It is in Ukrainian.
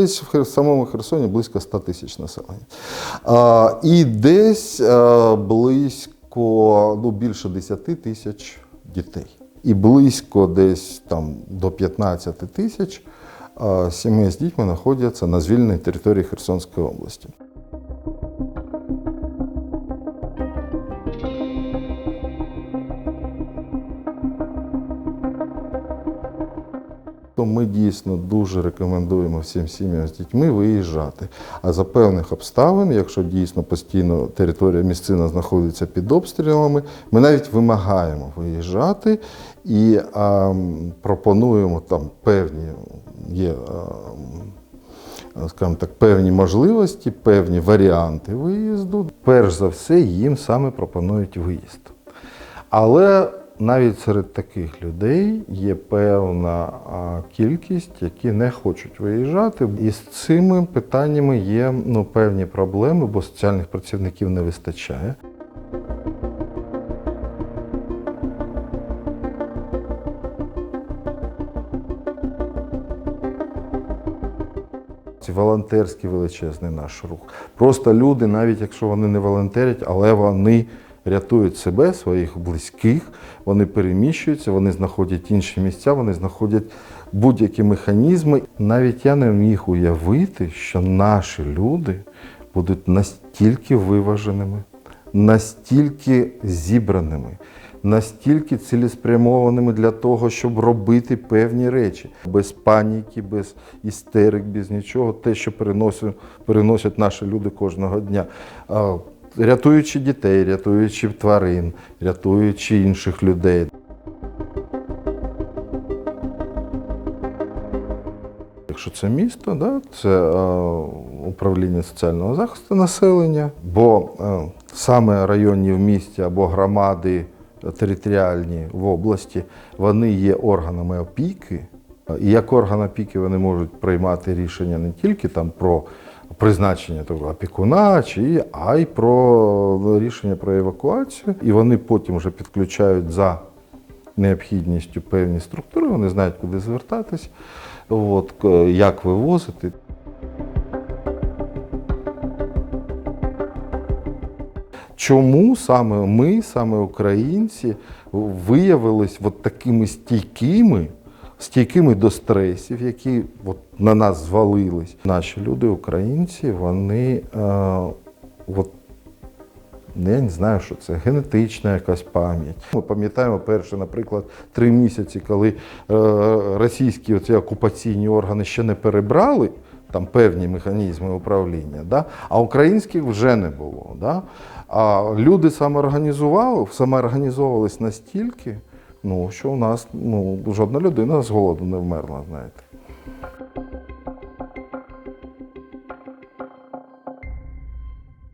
десь в самому Херсоні близько 100 тисяч населення. І десь а, близько ну, більше 10 тисяч дітей. І близько десь там до 15 тисяч сімей з дітьми знаходяться на звільненій території Херсонської області. То ми дійсно дуже рекомендуємо всім сім'ям з дітьми виїжджати. А за певних обставин, якщо дійсно постійно територія місцина знаходиться під обстрілами, ми навіть вимагаємо виїжджати і а, пропонуємо там певні є. а, скажімо так, певні можливості, певні варіанти виїзду. Перш за все, їм саме пропонують виїзд. Але навіть серед таких людей є певна кількість, які не хочуть виїжджати. І з цими питаннями є ну, певні проблеми, бо соціальних працівників не вистачає. Волонтерський величезний наш рух. Просто люди, навіть якщо вони не волонтерять, але вони рятують себе, своїх близьких, вони переміщуються, вони знаходять інші місця, вони знаходять будь-які механізми. Навіть я не міг уявити, що наші люди будуть настільки виваженими, настільки зібраними, настільки цілеспрямованими для того, щоб робити певні речі, без паніки, без істерик, без нічого, те, що переносять, наші люди кожного дня. Рятуючи дітей, рятуючи тварин, рятуючи інших людей. Якщо це місто, да, це е, управління соціального захисту населення, бо е, саме районні в місті або громади територіальні в області, вони є органами опіки. І як орган опіки вони можуть приймати рішення не тільки там про призначення того опікуна, чи, а й про рішення про евакуацію. І вони потім вже підключають за необхідністю певні структури, вони знають, куди звертатись, от, як вивозити. Чому саме ми, саме українці, виявились от такими стійкими, стійкими до стресів, які от на нас звалились? Наші люди, українці, вони е, от, я не знаю, що це генетична якась пам'ять. Ми пам'ятаємо перше, наприклад, три місяці, коли е, російські оці окупаційні органи ще не перебрали там певні механізми управління, да? а українських вже не було. Да? А люди самоорганізували, самоорганізовувались настільки, ну, що у нас ну, жодна людина з голоду не вмерла, знаєте.